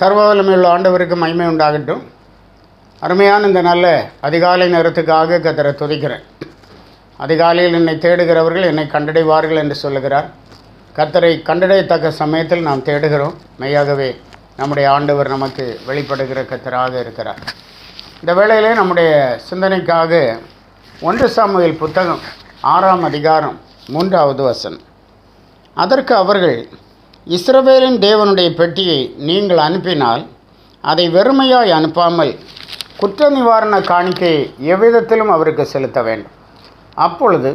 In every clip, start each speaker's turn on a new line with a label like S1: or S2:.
S1: சர்வவல்லமையுள்ள ஆண்டவருக்கு மகிமை உண்டாகட்டும். அருமையான இந்த நல்ல அதிகாலை நேரத்துக்காக கத்தரை துதிக்கிறேன். அதிகாலையில் என்னை தேடுகிறவர்கள் என்னை கண்டடைவார்கள் என்று சொல்லுகிறார். கத்தரை கண்டடையத்தக்க சமயத்தில் நாம் தேடுகிறோம். மெய்யாகவே நம்முடைய ஆண்டவர் நமக்கு வெளிப்படுகிற கத்தராக இருக்கிறார். இந்த வேளையிலே நம்முடைய சிந்தனைக்காக ஒன்று சாமுவேல் புத்தகம் ஆறாம் அதிகாரம் மூன்றாவது வசனம். அதற்கு அவர்கள் இஸ்ரவேலின் தேவனுடைய பெட்டியை நீங்கள் அனுப்பினால் அதை வெறுமையாய் அனுப்பாமல் குற்ற நிவாரண காணிக்கையை எவ்விதத்திலும் அவருக்கு செலுத்த வேண்டும். அப்பொழுது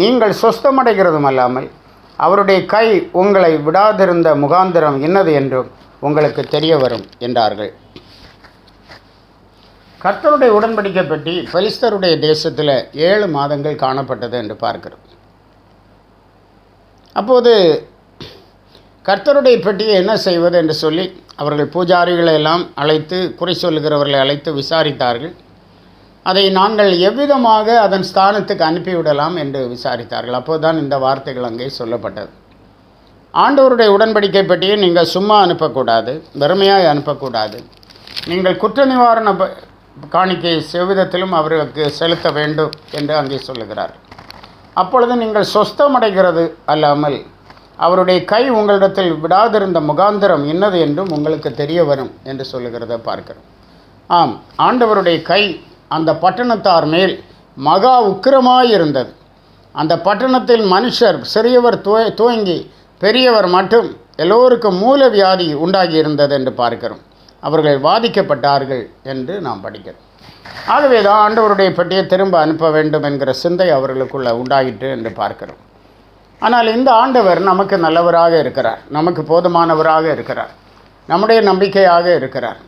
S1: நீங்கள் சொஸ்தமடைகிறதும் அல்லாமல் அவருடைய கை உங்களை விடாதிருந்த முகாந்திரம் என்னது என்றும் உங்களுக்கு தெரிய வரும் என்றார்கள். கர்த்தருடைய உடன்படிக்கை பெட்டி பெலிஸ்தருடைய தேசத்தில் ஏழு மாதங்கள் காணப்பட்டது என்று பார்க்கிறோம். அப்போது கர்த்தருடைய பெட்டியை என்ன செய்வது என்று சொல்லி அவர்கள் பூஜாரிகளை எல்லாம் அழைத்து குறை சொல்லுகிறவர்களை அழைத்து விசாரித்தார்கள். அதை நாங்கள் எவ்விதமாக அதன் ஸ்தானத்துக்கு அனுப்பிவிடலாம் என்று விசாரித்தார்கள். அப்போதுதான் இந்த வார்த்தைகள் அங்கே சொல்லப்பட்டது. ஆண்டவருடைய உடன்படிக்கை பெட்டியை நீங்கள் சும்மா அனுப்பக்கூடாது வெறுமையாக அனுப்பக்கூடாது. நீங்கள் குற்ற நிவாரண ப- காணிக்கை செவ்விதத்திலும் அவர்களுக்கு செலுத்த வேண்டும் என்று அங்கே சொல்லுகிறார். அப்பொழுது நீங்கள் சொஸ்தமடைகிறது அல்லாமல் அவருடைய கை உங்களிடத்தில் விடாதிருந்த முகாந்திரம் என்னது என்றும் உங்களுக்கு தெரிய வரும் என்று சொல்லுகிறத பார்க்கிறோம். ஆம் ஆண்டவருடைய கை அந்த பட்டணத்தார் மேல் மகா உக்கிரமாயிருந்தது. அந்த பட்டணத்தில் மனுஷர் சிறியவர் துவங்கி பெரியவர் மட்டும் எல்லோருக்கும் மூல வியாதி உண்டாகி இருந்தது என்று பார்க்கிறோம். அவர்கள் வாதிக்கப்பட்டார்கள் என்று நாம் படிக்கிறோம். ஆகவே தான் ஆண்டவருடைய பெட்டியை திரும்ப அனுப்ப வேண்டும் என்கிற சிந்தை அவர்களுக்குள்ள உண்டாயிற்று என்று பார்க்கிறோம். ஆனால் இந்த ஆண்டவர் நமக்கு நல்லவராக இருக்கிறார். நமக்கு போதுமானவராக இருக்கிறார். நம்முடைய நம்பிக்கையாக இருக்கிறார்.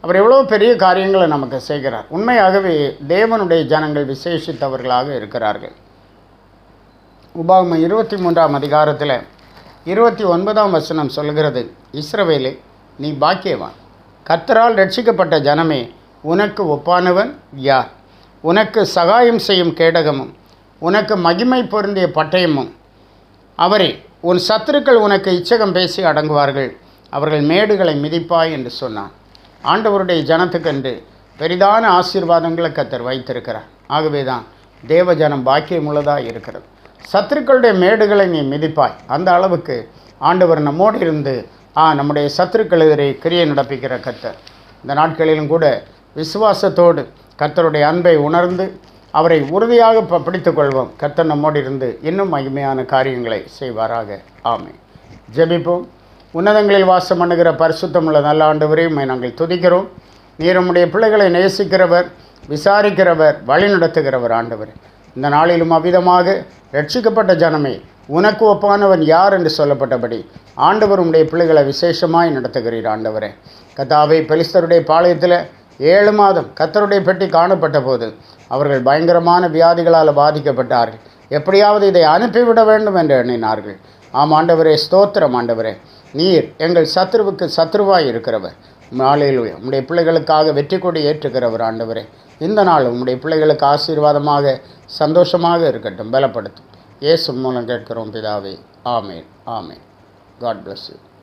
S1: அவர் எவ்வளோ பெரிய காரியங்களை நமக்கு செய்கிறார். உண்மையாகவே தேவனுடைய ஜனங்கள் விசேஷித்தவர்களாக இருக்கிறார்கள். உபாகமம் இருபத்தி மூன்றாம் அதிகாரத்தில் இருபத்தி ஒன்பதாம் வசனம் சொல்கிறது இஸ்ரவேலே நீ பாக்கியவான். கத்தரால் ரட்சிக்கப்பட்ட ஜனமே உனக்கு ஒப்பானவன் யார்? உனக்கு சகாயம் செய்யும் கேடகமும் உனக்கு மகிமை பொருந்திய பட்டயமும் அவரே உன் சத்துருக்கள் உனக்கு இச்சகம் பேசி அடங்குவார்கள். அவர்கள் மேடுகளை மிதிப்பாய் என்று சொன்னான். ஆண்டவருடைய ஜனத்துக்கென்று பெரிதான ஆசீர்வாதங்களை கத்தர் வைத்திருக்கிறார். ஆகவே தான் பாக்கியமுள்ளதாக இருக்கிறது. சத்துருக்களுடைய மேடுகளை நீ மிதிப்பாய். அந்த அளவுக்கு ஆண்டவர் நம்மோடு இருந்து ஆ நம்முடைய சத்துருக்கள் எதிரே கிரியை நடப்பிக்கிற கத்தர். இந்த நாட்களிலும் கூட விசுவாசத்தோடு கர்த்தருடைய அன்பை உணர்ந்து அவரை உறுதியாக ப பிடித்துக் கொள்வோம் கத்த நம்மோடு இருந்து இன்னும் மகிமையான காரியங்களை செய்வாராக. ஆமை ஜெபிப்போம். உன்னதங்களில் வாசம் பண்ணுகிற பரிசுத்தமுள்ள நல்ல ஆண்டவரையும் நாங்கள் துதிக்கிறோம். நீர் உம்முடைய பிள்ளைகளை நேசிக்கிறவர் விசாரிக்கிறவர் வழிநடத்துகிறவர் ஆண்டவர். இந்த நாளிலும் அவ்விதமாக ரட்சிக்கப்பட்ட ஜனமே உனக்கு ஒப்பானவன் யார் என்று சொல்லப்பட்டபடி ஆண்டவர் உடைய பிள்ளைகளை விசேஷமாய் நடத்துகிறீர் ஆண்டவரே. கத்தாவை பெலிஸ்தருடைய பாளையத்தில் ஏழு மாதம் கத்தருடைய பெட்டி காணப்பட்ட போது அவர்கள் பயங்கரமான வியாதிகளால் பாதிக்கப்பட்டார்கள். எப்படியாவது இதை அனுப்பிவிட வேண்டும் என்று எண்ணினார்கள். ஆம் ஆண்டவரே ஸ்தோத்திரம் ஆண்டவரே. நீர் எங்கள் சத்ருவுக்கு சத்ருவாய் இருக்கிறவர். நாளில் உம்முடைய பிள்ளைகளுக்காக வெற்றி கொடி ஏற்றுகிறவர் ஆண்டவரே. இந்த நாள் உம்முடைய பிள்ளைகளுக்கு ஆசீர்வாதமாக சந்தோஷமாக இருக்கட்டும். பலப்படுத்தும். இயேசு மூலம் கேட்கிறோம் பிதாவே. ஆமேன். ஆமேன். God bless you